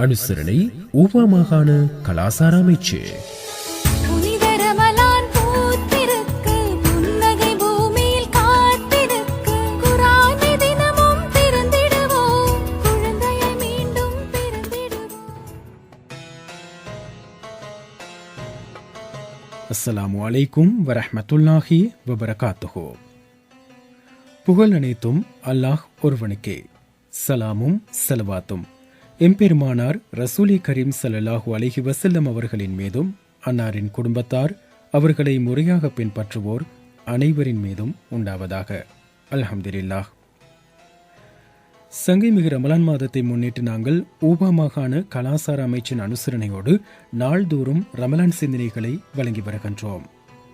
அனுசரணை ஊவா மாகாண கலாசார அமைச்சு. அஸ்ஸலாமு அலைக்கும் வரஹ்மத்துல்லாஹி வபரகாத்துஹு. புகழ் அனைத்தும் அல்லாஹ் ஒருவனுக்கே. சலாமும் சலவாத்தும். எம்பெருமானார் ரசூலி கரீம் ஸல்லல்லாஹு அலைஹி வசல்லம் அவர்களின் மீதும் அன்னாரின் குடும்பத்தார் அவர்களை முறையாக பின்பற்றுவோர் அனைவரின் மீதும் உண்டாவதாக. அல்ஹம்துலில்லாஹ். சங்கைமிகு ரமலான் மாதத்தை முன்னிட்டு நாங்கள் ஊபா மாகாண கலாசார அமைச்சின் அனுசரணையோடு நாள்தோறும் ரமலான் சிந்தனைகளை வழங்கி வருகின்றோம்.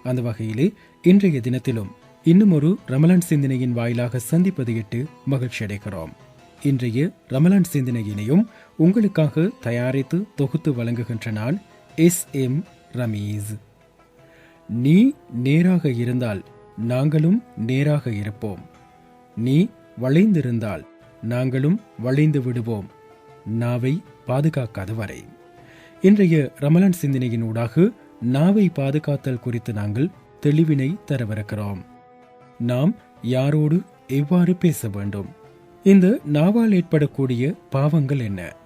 அந்த வகையிலே இன்றைய தினத்திலும் இன்னும் ஒரு ரமலான் சிந்தனையின் வாயிலாக சந்திப்பது எட்டு மகிழ்ச்சி அடைகிறோம் இன்றைய ரமலான் சிந்தனையினையும் உங்களுக்காக தயாரித்து தொகுத்து வழங்குகின்ற நான் எஸ் எம் ரமீஸ். நீ நேராக இருந்தால் நாங்களும் நேராக இருப்போம். நீ வளைந்திருந்தால் நாங்களும் வளைந்து விடுவோம். நாவை பாதுகாக்காத வரை இன்றைய ரமலான் சிந்தனையின் ஊடாக நாவை பாதுகாத்தல் குறித்து நாங்கள் தெளிவினை தரவிருக்கிறோம். நாம் யாரோடு எவ்வாறு பேச வேண்டும்? இந்த நாவால் ஏற்படக்கூடிய பாவங்கள் என்ன?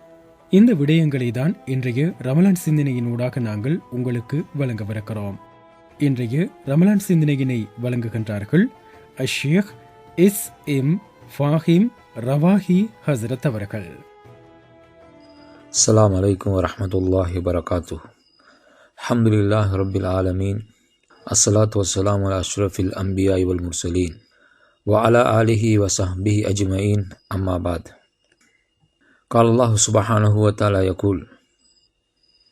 இந்த விடயங்களை தான் இன்றைய ரமலான் சிந்தனையினூடாக நாங்கள் உங்களுக்கு வழங்கவிருக்கிறோம். இன்றைய ரமலான் சிந்தனையினை வழங்குகின்றார்கள் அஷேக் இஸ் எம் ஃபாஹிம் ரவாஹி ஹசரத் அவர்கள். அஸ்லாம் வலைக்கம் வரமத்துல்லாஹி வரகாத்து அஹமதுல்லாஹ் ரபில் ஆலமீன். அஸ்லாத் வசலாம் அல் அஷ்ரஃபில் அம்பியா இவல் முர்சலீன். وعلى آله وصحبه أجمعين. أما بعد. قال الله سبحانه وتعالى يقول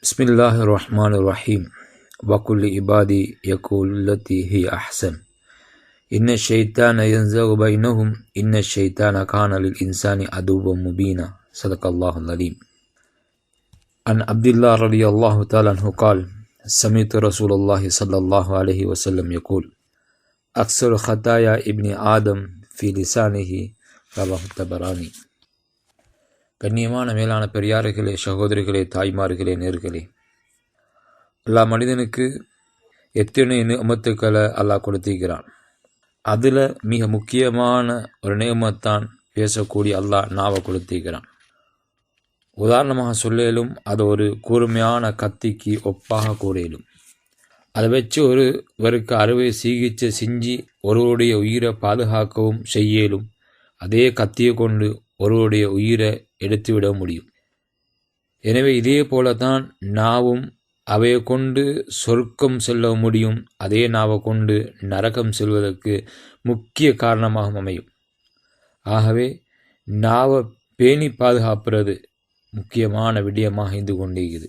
بسم الله الرحمن الرحيم. وكل عبادي يقول التي هي أحسن. إن الشيطان ينزغ بينهم إن الشيطان كان للإنسان عدوا مبينا. صدق الله العليم عن عبد الله رضي الله تعالى عنه قال سمعت رسول الله صلى الله عليه وسلم يقول அக்சரு ஹத்தாயா இப்னி ஆதம் ஃபி லிசானிஹி ரவாஹு தபரானி கண்ணியமான மேலான பெரியார்களே சகோதரிகளே தாய்மார்களே நேர்களே. எல்லா மனிதனுக்கு எத்தனை நியமத்துக்களை அல்லாஹ் கொடுத்திருக்கிறான்? அதில் மிக முக்கியமான ஒரு நியமத்தான் பேசக்கூடிய அல்லாஹ் நாவை கொடுத்திருக்கிறான். உதாரணமாக சொல்லலும் அது ஒரு கூர்மையான கத்திக்கு ஒப்பாக கூடையிலும் அதை வச்சு ஒருவருக்கு அறுவை சிகிச்சை செஞ்சு ஒருவருடைய உயிரை பாதுகாக்கவும் செய்யலும். அதே கத்தியை கொண்டு ஒருவருடைய உயிரை எடுத்துவிட முடியும். எனவே இதே போலதான் நாவும் அவையை கொண்டு சொர்க்கம் செல்ல முடியும். அதே நாவை கொண்டு நரகம் செல்வதற்கு முக்கிய காரணமாக அமையும். ஆகவே நாவை பேணி பாதுகாப்புறது முக்கியமான விடயமாக இருந்து கொண்டிருக்குது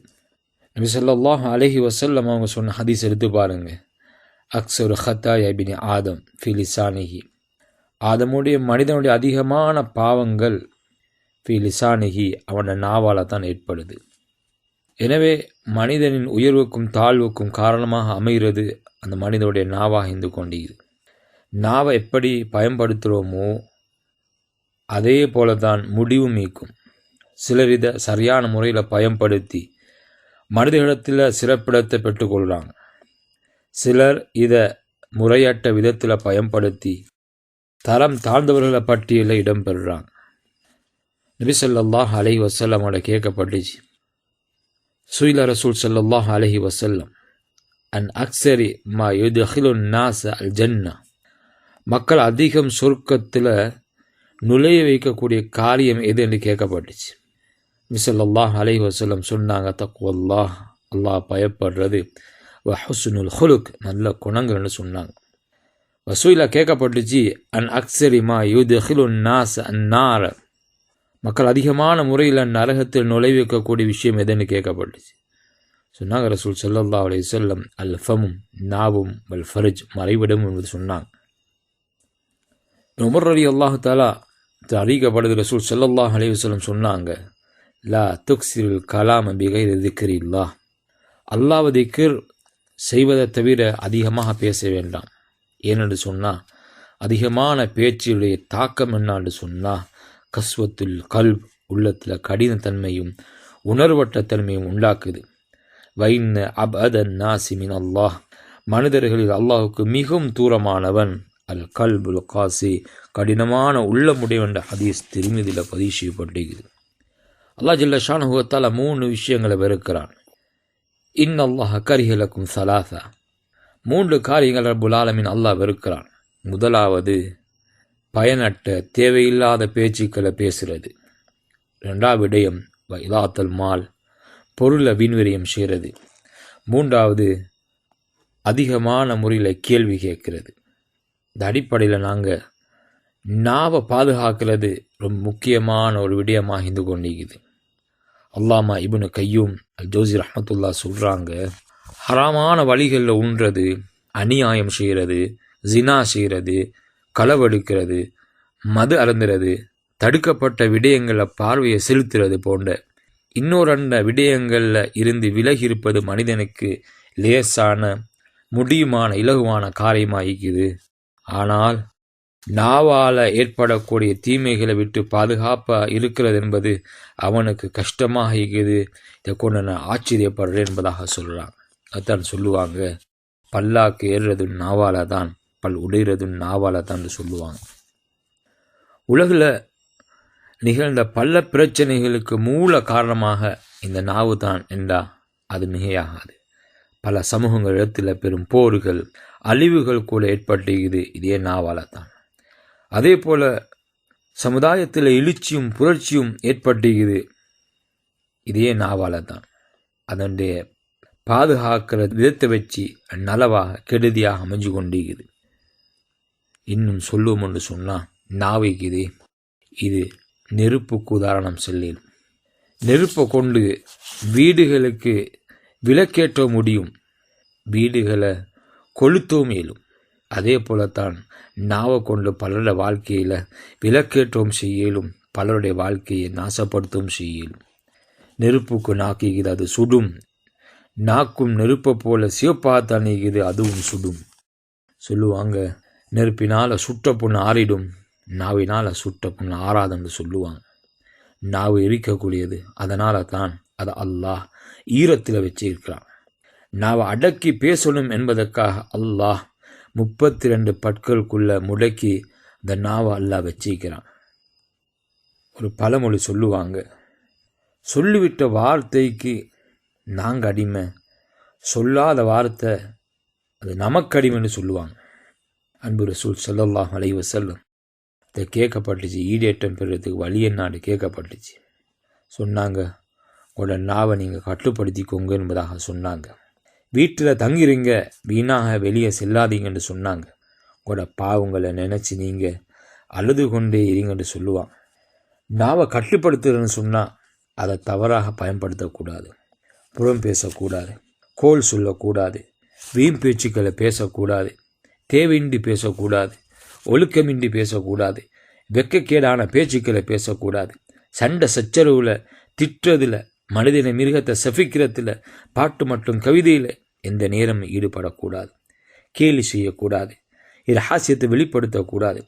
நபி சொல்லாஹ் அலஹி வசல்லம் அவங்க சொன்ன ஹதீஸ் எடுத்து பாருங்கள் அக்ஸரு ஹத்தா அபினி ஆதம் ஃபிலிசானிகி ஆதமுடைய மனிதனுடைய அதிகமான பாவங்கள் ஃபிலிசானிஹி அவனோட நாவால் தான் ஏற்படுது. எனவே மனிதனின் உயர்வுக்கும் தாழ்வுக்கும் காரணமாக அமைகிறது அந்த மனிதனுடைய நாவாக இருந்து கொண்டிருக்குது நாவை எப்படி பயன்படுத்துகிறோமோ அதே போல தான் முடிவு மீக்கும் சிலர் இதை சரியான முறையில் பயன்படுத்தி மனிதனிடத்தில் சிறப்பிடத்தை பெற்றுக்கொள்கிறாங்க. சிலர் இதை முறையற்ற விதத்தில் பயன்படுத்தி தரம் தாழ்ந்தவர்களை பட்டியலில் இடம்பெறுறாங்க நபி அலை அலைஹி வஸல்லமோட கேட்கப்பட்டுச்சு. சுயில ரசூல் ஸல்லல்லாஹு அலஹி வசல்லம் அன் அக்சரி மா யுத்ஹிலுன் நாஸ் அல் ஜன்னா மக்கள் அதிகம் சொர்க்கத்தில் நுழைய வைக்கக்கூடிய காரியம் எது என்று கேட்கப்பட்டுச்சு. மிசல்லாஹ் அலை வசலம் சொன்னாங்க தக்குவல்லாஹ் அல்லாஹ் பயப்படுறது. வ ஹுஸ்னுல் ஹுலுக் நல்ல குணங்கள்னு சொன்னாங்க. வசூயில கேட்கப்பட்டுச்சு அன் அக்ஸரிமா யூது நாஸ் அந்நார மக்கள் அதிகமான முறையில் நரகத்தில் நுழைவிக்கக்கூடிய விஷயம் எதுன்னு கேட்கப்பட்டுச்சு. சொன்னாங்க ரசூல் ஸல்லல்லாஹு அலைஹி வஸல்லம் அல் ஃபமும் நாவும் வல் ஃபரிஜ் மறைவிடம் என்பது சொன்னாங்க. உமர் அலி அல்லாஹாலா அறிவிக்கப்படுது ரசூல் ஸல்லல்லாஹு அலைஹி செல்லம் சொன்னாங்க லா துக்ஸில் கலாம் பிகைர் திக்ரில்லா. அல்லாஹ் திக்ர் செய்வதை தவிர அதிகமாக பேச வேண்டாம். ஏனென்று சொன்னால் அதிகமான பேச்சுடைய தாக்கம் என்னான்னு சொன்னால் கஸ்வத்துல் கல்ப் உள்ளத்தில் கடினத்தன்மையும் உணர்வற்ற தன்மையும் உண்டாக்குது. வைன் அப் அதன் நாசிமின் அல்லாஹ் மனிதர்களில் அல்லாஹுக்கு மிகவும் தூரமானவன் அல் கல்புல் காசி. கடினமான உள்ளமுடைய என்ற ஹதீஸ் திருமதியில் பதிவு செய்யப்பட்டிருக்குது. அல்லாஹ் ஜில்ல ஷானுகத்தால் மூணு விஷயங்களை வெறுக்கிறான். இன் அல்லாஹ் கரிஹலக்கும் சலாசா. மூன்று காரியங்கள் புலாலமின் ஆலமின் அல்லாஹ் வெறுக்கிறான். முதலாவது பயனற்ற தேவையில்லாத பேச்சுக்களை பேசுகிறது ரெண்டாவது விடயம் இலாத்தல் மால் பொருளை வீண்விரியம் செய்கிறது மூன்றாவது அதிகமான முறையில் கேள்வி கேட்கிறது. இந்த அடிப்படையில் நாங்கள் நாவை பாதுகாக்கிறது ரொம்ப முக்கியமான ஒரு விடயமாக இருந்து கொண்டிருக்குது. அல்லாமா இபுனு கையூம் அல் ஜோசி ரஹமத்துல்லா சொல்கிறாங்க ஹராமான வழிகளில் உண்றது அநியாயம் செய்கிறது ஜினா செய்கிறது களவெடுக்கிறது மது அறந்துறது தடுக்கப்பட்ட விடயங்களில் பார்வையை செலுத்துறது போன்ற இன்னொரு அண்ட விடயங்களில் இருந்து விலகி இருப்பது மனிதனுக்கு லேசான முடியுமான இலகுவான காரியமாகிக்குது. ஆனால் நாவால் ஏற்படக்கூடிய தீமைகளை விட்டு பாதுகாப்பாக இருக்கிறது என்பது அவனுக்கு கஷ்டமாக இருக்குது. இதை கொண்டு நான் ஆச்சரியப்படுறேன் என்பதாக சொல்கிறான் அதான் சொல்லுவாங்க பல்லாக்கு ஏறுறதும் நாவால தான் பல் உடைகிறதும் நாவால தான் சொல்லுவாங்க. உலகில் நிகழ்ந்த பல பிரச்சனைகளுக்கு மூல காரணமாக இந்த நாவு தான் என்றா அது மிகையாகாது. பல சமூகங்களிடத்தில் பெரும் போர்கள் அழிவுகள் கூட ஏற்பட்டிருக்குது. இதே நாவால தான். அதே போல சமுதாயத்தில் எழுச்சியும் புரட்சியும் ஏற்பட்டுகிறது இதே நாவால தான். அதனுடைய பாதுகாக்கிற விதத்தை வச்சு நலவாக கெடுதியாக அமைஞ்சு கொண்டிருக்குது இன்னும் சொல்லுவோம் என்று சொன்னால் நாவைக்குது இது நெருப்புக்கு உதாரணம் சொல்லிடும் நெருப்பை கொண்டு வீடுகளுக்கு விளக்கேற்ற முடியும். வீடுகளை கொளுத்தவும் இயலும். அதே போலத்தான் நாவை கொண்டு பலருடைய வாழ்க்கையில் விலக்கேற்றவும் செய்யலும் பலருடைய வாழ்க்கையை நாசப்படுத்தவும் செய்யலும். நெருப்புக்கு நாக்குகிறது அது சுடும். நாக்கும் நெருப்பை போல சிவப்பாக நீக்குது அதுவும் சுடும். சொல்லுவாங்க நெருப்பினால் சுட்ட பொண்ணு ஆறிடும் நாவினால் சுட்ட பொண்ணு ஆறாதுன்னு சொல்லுவாங்க. நாவு எரிக்கக்கூடியது அதனால தான் அதை அல்லாஹ் ஈரத்தில் வச்சிருக்கிறான். நாவை அடக்கி பேசணும் என்பதற்காக அல்லாஹ் முப்பத்தி ரெண்டு பற்களுக்குள்ள முடக்கி அந்த நாவை அல்லா வச்சிக்கிறான் ஒரு பழமொழி சொல்லுவாங்க. சொல்லிவிட்ட வார்த்தைக்கு நாங்கள் அடிமை. சொல்லாத வார்த்தை அது நமக்கு அடிமைன்னு சொல்லுவாங்க. அன்பு ரசூல் சொல்லலாம் அலைவ செல்லும் இதை கேட்கப்பட்டுச்சு ஈடேற்றம் பெறுறதுக்கு வழி என்னாடு கேட்கப்பட்டுச்சு. சொன்னாங்க உங்களோட நாவை நீங்கள் கட்டுப்படுத்திக்கோங்க என்பதாக சொன்னாங்க. வீட்டில் தங்கிருங்க. வீணாக வெளியே செல்லாதீங்கன்னு சொன்னாங்க. உங்களோட பாவங்களை நினச்சி நீங்கள் அழுது கொண்டே இருங்கன்னு சொல்லுவாங்க நாவை கட்டுப்படுத்துறேன்னு சொன்னால் அதை தவறாக பயன்படுத்தக்கூடாது. புறம் பேசக்கூடாது. கோல் சொல்லக்கூடாது. வீண் பேச்சுக்களை பேசக்கூடாது. தேவையின்றி பேசக்கூடாது. ஒழுக்கமின்றி பேசக்கூடாது. வெக்கக்கேடான பேச்சுக்களை பேசக்கூடாது. சண்டை சச்சரவில் திட்டுறதில் மனிதனை மிருகத்தை சபிக்கிறதுல பாட்டு மற்றும் கவிதையில் எந்த நேரம் ஈடுபடக்கூடாது. கேலி செய்யக்கூடாது. இது ஹாஸ்யத்தை வெளிப்படுத்தக்கூடாது.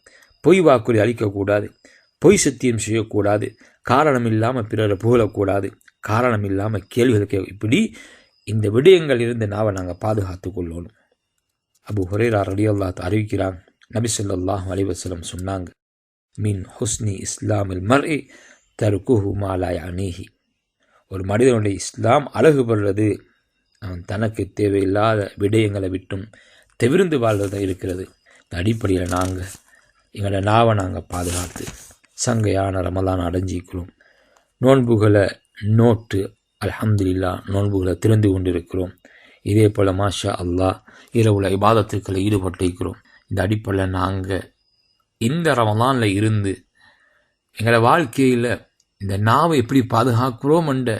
பொய் வாக்குறுதி அளிக்கக்கூடாது. பொய் சத்தியம் செய்யக்கூடாது. காரணம் இல்லாமல் பிறரை புகழக்கூடாது. காரணம் இல்லாமல் கேள்விகளுக்கு இப்படி இந்த விடயங்கள் இருந்து நாவை நாங்கள் பாதுகாத்து கொள்ளணும். அபு ஹுரேரா ரடியல்லாத் அறிவிக்கிறாங்க நபி சொல்லாஹ் அலிவசலம் சொன்னாங்க மின் ஹுஸ்னி இஸ்லாமில் மர்இ தருக்குஹு மாலாய் அணிஹி ஒரு மனிதனுடைய இஸ்லாம் அழகு பெறுறது அவன் தனக்கு தேவையில்லாத விடயங்களை விட்டும் தவிர்ந்து வாழ்வதாக இருக்கிறது. இந்த அடிப்படையில் நாங்கள் எங்களோட நாவை நாங்கள் பாதுகாத்து சங்கையான ரமலான் அடைஞ்சிக்கிறோம் நோன்புகளை நோட்டு அலமதுல்லா நோன்புகளை திறந்து கொண்டிருக்கிறோம். இதே போல் மாஷா அல்லாஹ் இரவுல இபாதத்துக்களை ஈடுபட்டிருக்கிறோம். இந்த அடிப்படையில் நாங்கள் இந்த ரமலானில் இருந்து எங்களோட வாழ்க்கையில் இந்த நாவை எப்படி பாதுகாக்கிறோம் என்ற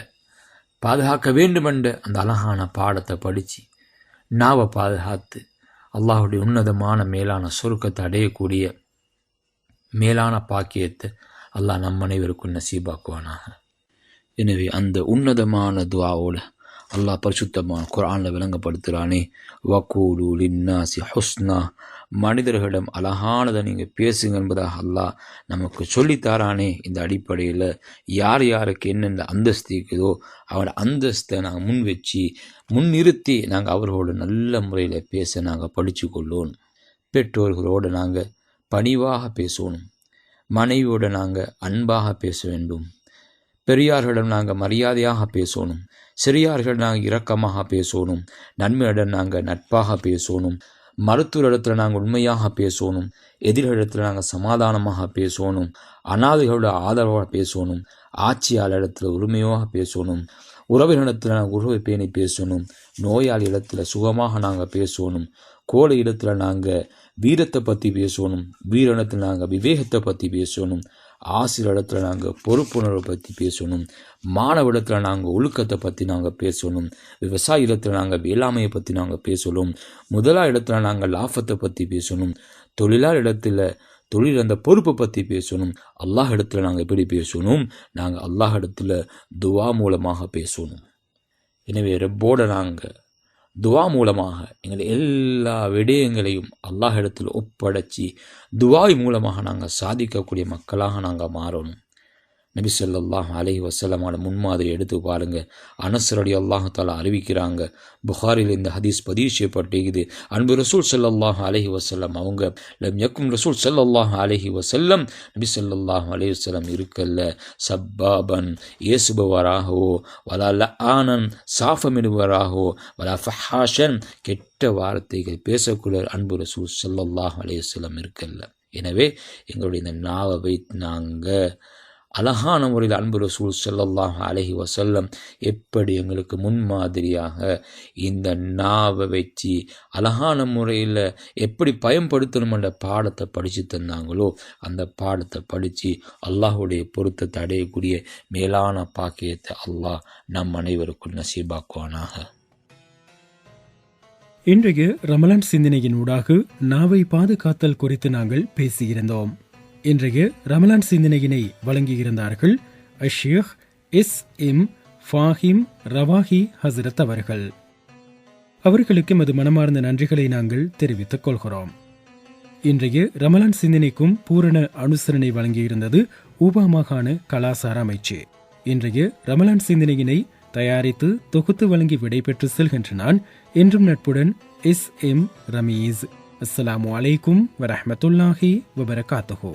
பாதுகாக்க வேண்டுமென்ற அந்த அழகான பாடத்தை படித்து நாவை பாதுகாத்து அல்லாஹுடைய உன்னதமான மேலான சொருக்கத்தை அடையக்கூடிய மேலான பாக்கியத்தை அல்லாஹ் நம் அனைவருக்கும் நசீபாக்குவானாக. எனவே அந்த உன்னதமான துவாவோட அல்லாஹ் பரிசுத்தமான குரானில் விளங்கப்படுத்துகிறானே வக்கூலு லின்னாசி ஹுஸ்னா மனிதர்களிடம் அழகானதை நீங்கள் பேசுங்க என்பதாக அல்லாஹ் நமக்கு சொல்லித்தாரானே இந்த அடிப்படையில். யார் யாருக்கு என்னென்ன அந்தஸ்து இருக்குதோ அவன் அந்தஸ்தை நாங்கள் முன் வச்சு முன்னிறுத்தி நாங்கள் அவர்களோட நல்ல முறையில் பேச நாங்கள் படித்து கொள்வோம் பெற்றோர்களோடு நாங்கள் பணிவாக பேசணும் மனைவியோடு நாங்கள் அன்பாக பேச வேண்டும். பெரியார்களிடம் நாங்கள் மரியாதையாக பேசணும் சிறியார்கள் நாங்கள் இரக்கமாக பேசணும் நன்மையிடம் நாங்கள் நட்பாக பேசணும் மருத்துவர் இடத்துல நாங்கள் உண்மையாக பேசணும் எதிரிகளிடத்தில் நாங்கள் சமாதானமாக பேசணும் அனாதைகளோட ஆதரவாக பேசணும் ஆட்சியாளரிடத்தில் உரிமையாக பேசணும் உறவினரிடத்தில் நாங்கள் உறவை பேணி பேசணும் நோயாளி இடத்துல சுகமாக நாங்கள் பேசணும் கோழை இடத்துல நாங்கள் வீரத்தை பற்றி பேசணும் வீரனத்தில் நாங்கள் விவேகத்தை பற்றி பேசணும் ஆசிரியர் நாங்கள் பொறுப்புணர்வை பற்றி பேசணும். மாணவ இடத்துல நாங்கள் ஒழுக்கத்தை பற்றி நாங்கள் பேசணும். விவசாய இடத்துல நாங்கள் வேளாண்மையை பற்றி நாங்கள் பேசணும். முதலா இடத்துல நாங்கள் லாபத்தை பற்றி பேசணும். தொழிலாளர் இடத்துல தொழில் அந்த பொறுப்பை பற்றி பேசணும். அல்லாஹ் இடத்துல நாங்கள் எப்படி பேசணும்? நாங்கள் அல்லாஹ் இடத்துல துவா மூலமாக பேசணும். எனவே ரெப்போட நாங்கள் துவா மூலமாக எங்கள் எல்லா விடயங்களையும் அல்லாஹ் இடத்தில் ஒப்படைச்சி துவாய் மூலமாக நாங்கள் சாதிக்கக்கூடிய மக்களாக நாங்கள் மாறணும். நபி சொல்லாஹ் அலஹி வசல்லமான முன்மாதிரி எடுத்து பாருங்க. அனசரடி அல்லாஹ் அறிவிக்கிறாங்க. புகாரில் இந்த ஹதீஸ் பதிவு செய்யப்பட்டிருக்குது. அன்பு ரசூல் செல்லல்லாஹ் அலஹி வசல்லம் அவங்க லம் யக்கும் ரசூல் ஸல்லல்லாஹு அலஹி வசல்லம் நபி சொல்லாஹ் அலைஹி வசல்லம் இருக்கல்ல. சப்பாபன் ஏசுபவராகவோ வலா ஆனன் சாஃபமிடுவராகவோ வலா ஃபஹாஷன். கெட்ட வார்த்தைகள் பேசக்கூடிய அன்பு ரசூல் செல்லல்லாஹ் அலைஹி வஸல்லம் இருக்கல்ல. எனவே எங்களுடைய இந்த நாவை வைத்து நாங்கள் அழகான முறையில் அன்பு ரசூல் ஸல்லல்லாஹு அலைஹி வசல்லம் எப்படி எங்களுக்கு முன்மாதிரியாக இந்த நாவை வச்சு அழகான முறையில் எப்படி பயன்படுத்தணுமென்ற பாடத்தை படித்து தந்தாங்களோ அந்த பாடத்தை படித்து அல்லாஹுடைய பொருத்தத்தை அடையக்கூடிய மேலான பாக்கியத்தை அல்லாஹ் நம் அனைவருக்கும் நசீபாக்குவானாக. இன்றைய ரமலான் சிந்தனையின் ஊடாக நாவை பாதுகாத்தல் குறித்து நாங்கள் பேசியிருந்தோம். இன்றைய ரமலான் சிந்தனையினை வழங்கியிருந்தார்கள் அஷேக் எஸ் எம் ஃபாஹிம் ரவாஹி ஹசரத் அவர்கள். அவர்களுக்கு மது மனமார்ந்த நன்றிகளை நாங்கள் தெரிவித்துக் கொள்கிறோம். இன்றைய ரமலான் சிந்தனைக்கும் பூரண அனுசரணை வழங்கியிருந்தது ஊபா மாகாண கலாசார அமைச்சு. இன்றைய ரமலான் சிந்தனையினை தயாரித்து தொகுத்து வழங்கி விடைபெற்று செல்கின்ற நான் என்றும் நட்புடன் எஸ் எம் ரமீஸ். அஸ்லாம் அலைக்கும் வரமத்துல்லாஹி வபரகாத்துஹு.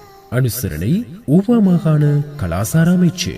அனுசரணை உபமாகாண கலாசார அமைச்சு.